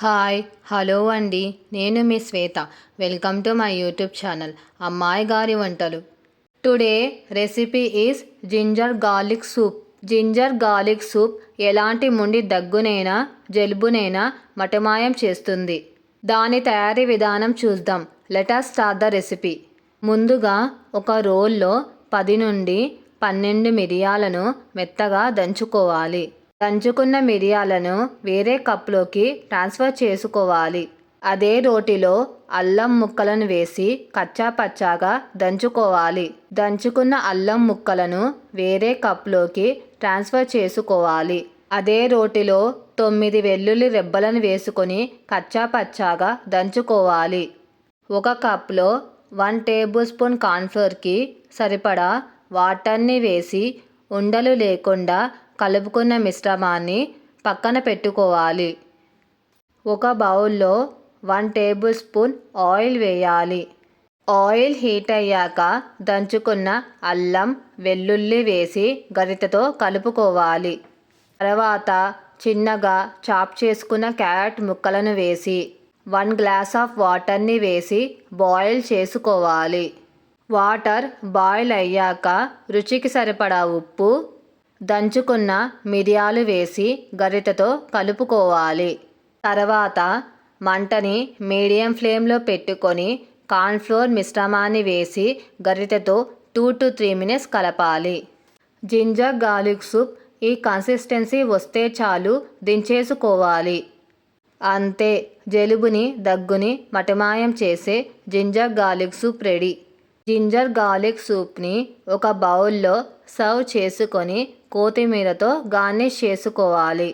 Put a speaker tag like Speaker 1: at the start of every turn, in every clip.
Speaker 1: Hi hello అండి. నేను మీ Swetha. Welcome to my YouTube channel. అమ్మాయి గారి వంటలు. Today recipe is ginger garlic soup. Ginger garlic soup ఎలాంటి ముండి దగ్గునైనా జలుబునైనా మటమాయం చేస్తుంది. దాని తయారీ విధానం చూద్దాం. Let's start the recipe. ముందుగా ఒక రోల్లో పది నుండి పన్నెండు మిరియాలను మెత్తగా దంచుకోవాలి. దంచుకున్న మిరియాలను వేరే కప్లోకి ట్రాన్స్ఫర్ చేసుకోవాలి. అదే రోటిలో అల్లం ముక్కలను వేసి కచ్చా పచ్చాగా దంచుకోవాలి. దంచుకున్న అల్లం ముక్కలను వేరే కప్లోకి ట్రాన్స్ఫర్ చేసుకోవాలి. అదే రోటిలో తొమ్మిది వెల్లుల్లి రెబ్బలను వేసుకొని కచ్చా పచ్చాగా దంచుకోవాలి. ఒక కప్లో వన్ టేబుల్ స్పూన్ కార్న్ఫ్లోర్కి సరిపడా వాటర్ని వేసి ఉండలు లేకుండా కలుపుకున్న మిశ్రమాన్ని పక్కన పెట్టుకోవాలి. ఒక బౌల్లో వన్ టేబుల్ స్పూన్ ఆయిల్ వేయాలి. ఆయిల్ హీట్ అయ్యాక దంచుకున్న అల్లం వెల్లుల్లి వేసి గరిటతో కలుపుకోవాలి. తర్వాత చిన్నగా చాప్ చేసుకున్న క్యారెట్ ముక్కలను వేసి వన్ గ్లాస్ ఆఫ్ వాటర్ని వేసి బాయిల్ చేసుకోవాలి. వాటర్ బాయిల్ అయ్యాక రుచికి సరిపడా ఉప్పు దంచుకున్న మిరియాలు వేసి గరిటతో కలుపుకోవాలి. తర్వాత మంటని మీడియం ఫ్లేమ్లో పెట్టుకొని కార్న్ఫ్లోర్ మిశ్రమాన్ని వేసి గరిటెతో టూ టు త్రీ మినిట్స్ కలపాలి. జింజర్ గార్లిక్ సూప్ ఈ కన్సిస్టెన్సీ వస్తే చాలు దించేసుకోవాలి. అంతే జలుబుని దగ్గుని మటమాయం చేసే ginger garlic soup ready. Ginger garlic సూప్ని ఒక బౌల్లో సర్వ్ చేసుకొని కొత్తిమీరతో గార్నిష్ చేసుకోవాలి.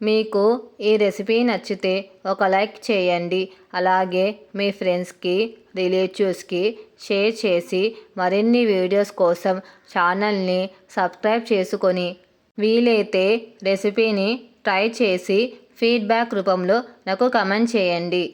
Speaker 1: మీకు ఈ రెసిపీ నచ్చితే ఒక లైక్ చేయండి. అలాగే మీ ఫ్రెండ్స్కి రిలేటివ్స్కి షేర్ చేసి మరిన్ని వీడియోస్ కోసం ఛానల్ని సబ్స్క్రైబ్ చేసుకొని వీలైతే రెసిపీని ట్రై చేసి ఫీడ్బ్యాక్ రూపంలో నాకు కమెంట్ చేయండి.